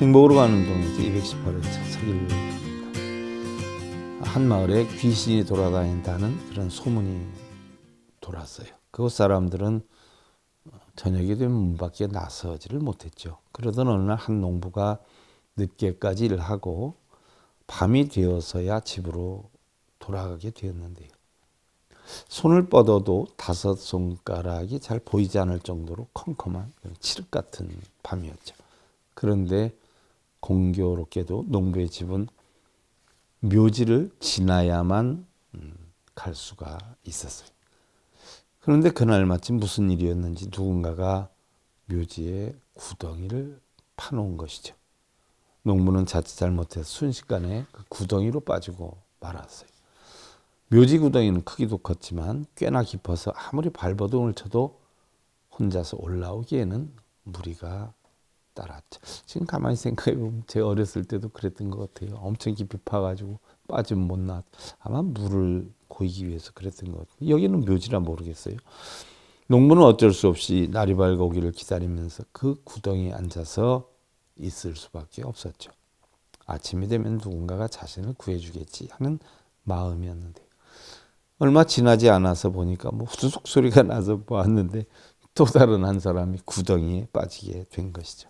행복으로 가는 동이지 218회 서길 한 마을에 귀신이 돌아다닌다는 그런 소문이 돌았어요. 그곳 사람들은 저녁이 되면 문 밖에 나서지를 못했죠. 그러던 어느 날 한 농부가 늦게까지 일하고 밤이 되어서야 집으로 돌아가게 되었는데요. 손을 뻗어도 다섯 손가락이 잘 보이지 않을 정도로 컴컴한 칠흑 같은 밤이었죠. 그런데 공교롭게도 농부의 집은 묘지를 지나야만 음, 갈 수가 있었어요. 그런데 그날 마침 무슨 일이었는지 누군가가 묘지에 구덩이를 파놓은 것이죠. 농부는 자칫 잘못해서 순식간에 그 구덩이로 빠지고 말았어요. 묘지 구덩이는 크기도 컸지만 꽤나 깊어서 아무리 발버둥을 쳐도 혼자서 올라오기에는 무리가 따랐죠. 지금 가만히 생각해 보면 제 어렸을 때도 그랬던 것 같아요. 엄청 깊이 파가지고 빠지면 못 나. 아마 물을 고이기 위해서 그랬던 것 같아요. 여기는 묘지라 모르겠어요. 농부는 어쩔 수 없이 날이 밝아오기를 기다리면서 그 구덩이에 앉아서 있을 수밖에 없었죠. 아침이 되면 누군가가 자신을 구해주겠지 하는 마음이었는데 얼마 지나지 않아서 보니까 뭐 후두둑 소리가 나서 보았는데 또 다른 한 사람이 구덩이에 빠지게 된 것이죠.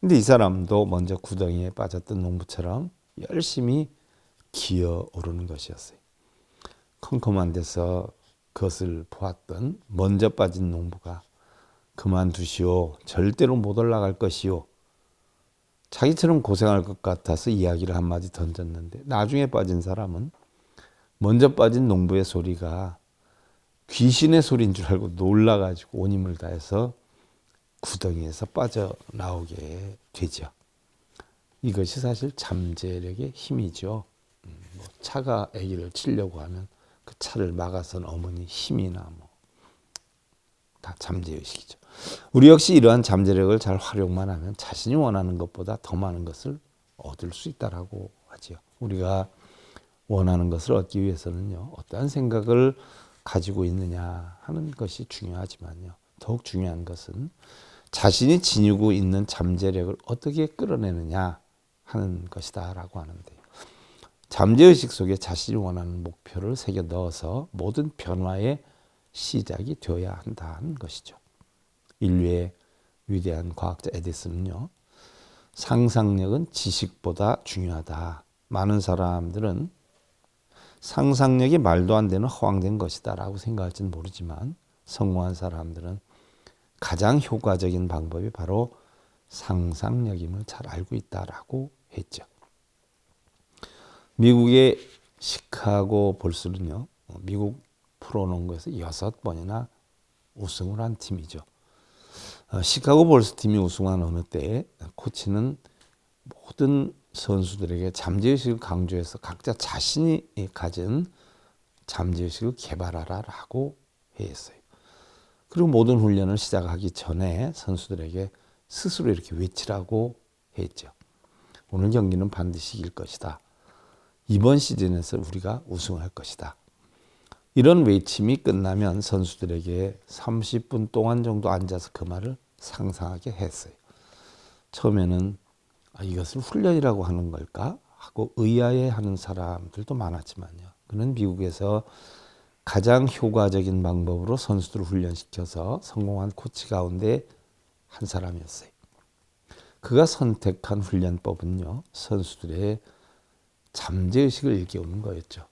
근데 이 사람도 먼저 구덩이에 빠졌던 농부처럼 열심히 기어 오르는 것이었어요. 컴컴한 데서 그것을 보았던 먼저 빠진 농부가 그만두시오. 절대로 못 올라갈 것이오. 자기처럼 고생할 것 같아서 이야기를 한마디 던졌는데 나중에 빠진 사람은 먼저 빠진 농부의 소리가 귀신의 소리인 줄 알고 놀라가지고 온 힘을 다해서 구덩이에서 빠져나오게 되죠. 이것이 사실 잠재력의 힘이죠. 음, 뭐 차가 아기를 치려고 하면 그 차를 막아선 어머니 힘이나 뭐 다 잠재의식이죠. 우리 역시 이러한 잠재력을 잘 활용만 하면 자신이 원하는 것보다 더 많은 것을 얻을 수 있다라고 하지요. 우리가 원하는 것을 얻기 위해서는요, 어떠한 생각을 가지고 있느냐 하는 것이 중요하지만요, 더욱 중요한 것은 자신이 지니고 있는 잠재력을 어떻게 끌어내느냐 하는 것이다라고 하는데요. 잠재의식 속에 자신이 원하는 목표를 새겨 넣어서 모든 변화의 시작이 되어야 한다는 것이죠. 인류의 위대한 과학자 에디슨은요, 상상력은 지식보다 중요하다. 많은 사람들은 상상력이 말도 안 되는 허황된 것이다라고 생각할지는 모르지만 성공한 사람들은 가장 효과적인 방법이 바로 상상력임을 잘 알고 있다라고 했죠. 미국의 시카고 볼스는요, 미국 프로농구에서 여섯 번이나 우승을 한 팀이죠. 어, 시카고 볼스 팀이 우승한 어느 때 코치는 모든 선수들에게 잠재의식을 강조해서 각자 자신이 가진 잠재의식을 개발하라라고 했어요. 그리고 모든 훈련을 시작하기 전에 선수들에게 스스로 이렇게 외치라고 했죠. 오늘 경기는 반드시 이길 것이다. 이번 시즌에서 우리가 우승할 것이다. 이런 외침이 끝나면 선수들에게 30분 동안 정도 앉아서 그 말을 상상하게 했어요. 처음에는 아, 이것을 훈련이라고 하는 걸까 하고 의아해 하는 사람들도 많았지만요. 그는 미국에서 가장 효과적인 방법으로 선수들을 훈련시켜서 성공한 코치 가운데 한 사람이었어요. 그가 선택한 훈련법은요, 선수들의 잠재의식을 일깨우는 거였죠.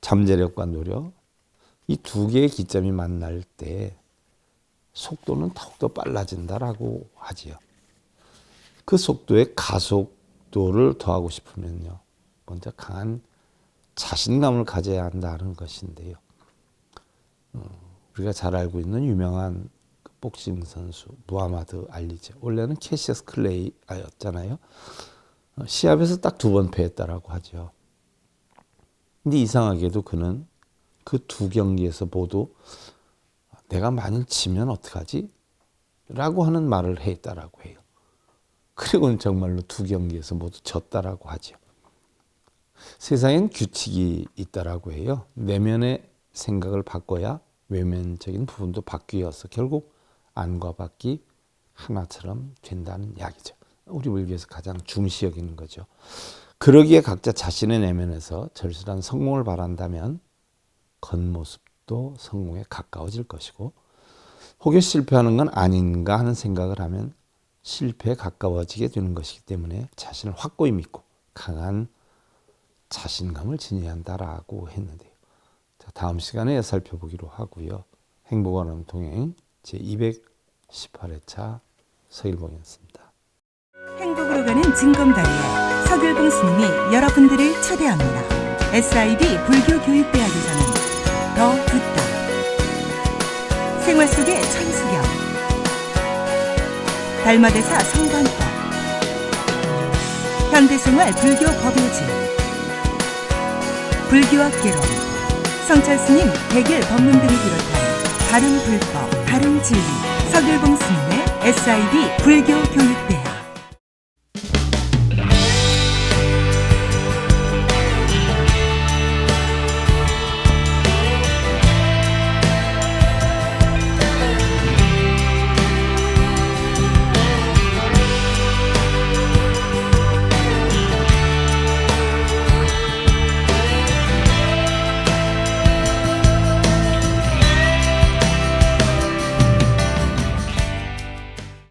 잠재력과 노력, 이 두 개의 기점이 만날 때 속도는 더욱더 빨라진다라고 하지요. 그 속도에 가속도를 더하고 싶으면요. 먼저 강한 자신감을 가져야 한다는 것인데요. 어, 우리가 잘 알고 있는 유명한 그 복싱 선수 무하마드 알리죠. 원래는 캐시어스 클레이였잖아요. 어, 시합에서 딱 두 번 패했다라고 하죠. 근데 이상하게도 그는 그 두 경기에서 모두 내가 만일 지면 어떡하지? 라고 하는 말을 했다라고 해요. 그리고는 정말로 두 경기에서 모두 졌다라고 하죠. 세상엔 규칙이 있다라고 해요. 내면의 생각을 바꿔야 외면적인 부분도 바뀌어서 결국 안과 밖이 하나처럼 된다는 이야기죠. 우리 불교에서 가장 중시 여기는 거죠. 그러기에 각자 자신의 내면에서 절실한 성공을 바란다면 겉모습도 성공에 가까워질 것이고 혹여 실패하는 건 아닌가 하는 생각을 하면 실패에 가까워지게 되는 것이기 때문에 자신을 확고히 믿고 강한 자신감을 지녀야 한다라고 했는데요. 자, 다음 시간에 살펴보기로 하고요. 행복한 동행 제 218회차 서일봉이었습니다. 행복으로 가는 징검다리에 서글봉 스님이 여러분들을 초대합니다. SIB 불교교육대학에서는 더 듣다 생활 속의 천수경 달마대사 성관법. 현대생활 불교 법요지. 불교학 개론 성찰스님 백일 법문 등을 비롯한 다른 불법, 다른 진리 서글봉 스님의 SIB 불교 교육